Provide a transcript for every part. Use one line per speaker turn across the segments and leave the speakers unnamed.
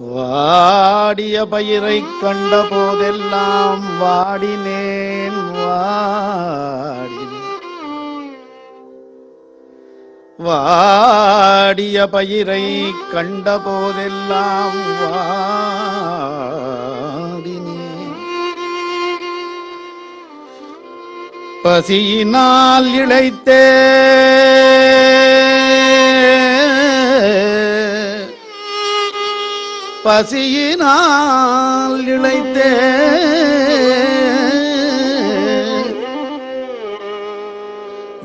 வாடிய பயிரை கண்ட போதெல்லாம் வாடினேன் வாடினேன். வாடிய பயிரை கண்ட போதெல்லாம் வாடினேன். பசியினால் இழைத்தேன் பசியினால் இழைத்தே.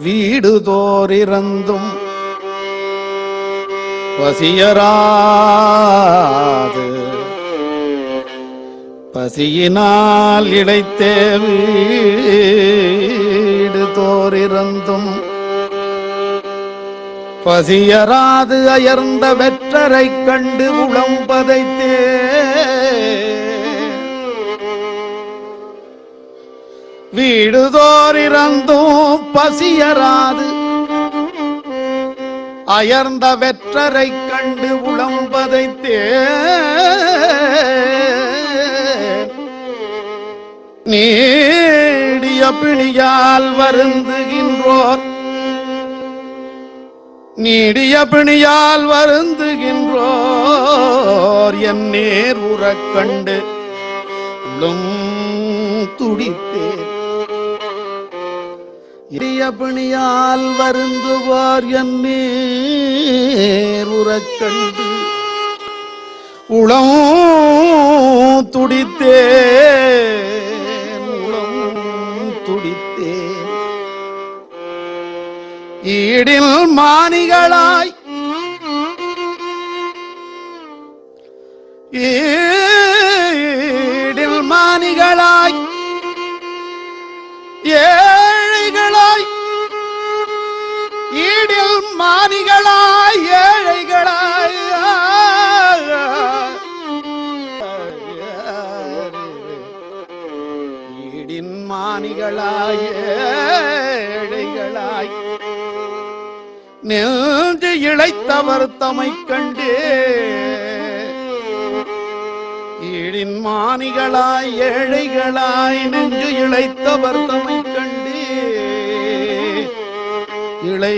வீடு தோறிறந்தும் பசியராது. பசியினால் இழைத்தே வீடு தோறிறந்தும் பசியராது அயர்ந்த வெற்றரை கண்டு உளம் பதைத்தே வீடுதோறிறந்தும் பசியராது அயர்ந்த வெற்றரை கண்டு உளம் பதைத்தே நீடிய பிணியால் வருந்துகின்றோர் நீடிய பிணியால் வருந்துகின்றோர். என் நேர் உறக்கண்டு துடித்தேன். இடிய பிணியால் வருந்துவார். என் நேர் உறக்கண்டு உளம் துடித்தேன். ஈடில் மாணிகளாய். ஈடில் மாணிகளாய். ஏழைகளாய். ஈடில் மாணிகளாய் ஏழைகளாய். ஈடின் மானிகளாய் ஏழைகளாய். நின்று இழைத்தவர் தமை கண்டு. ஈழின் மானிகளாய் ஏழைகளாய் நெஞ்சு இழைத்தவர் தமை கண்டு. இளை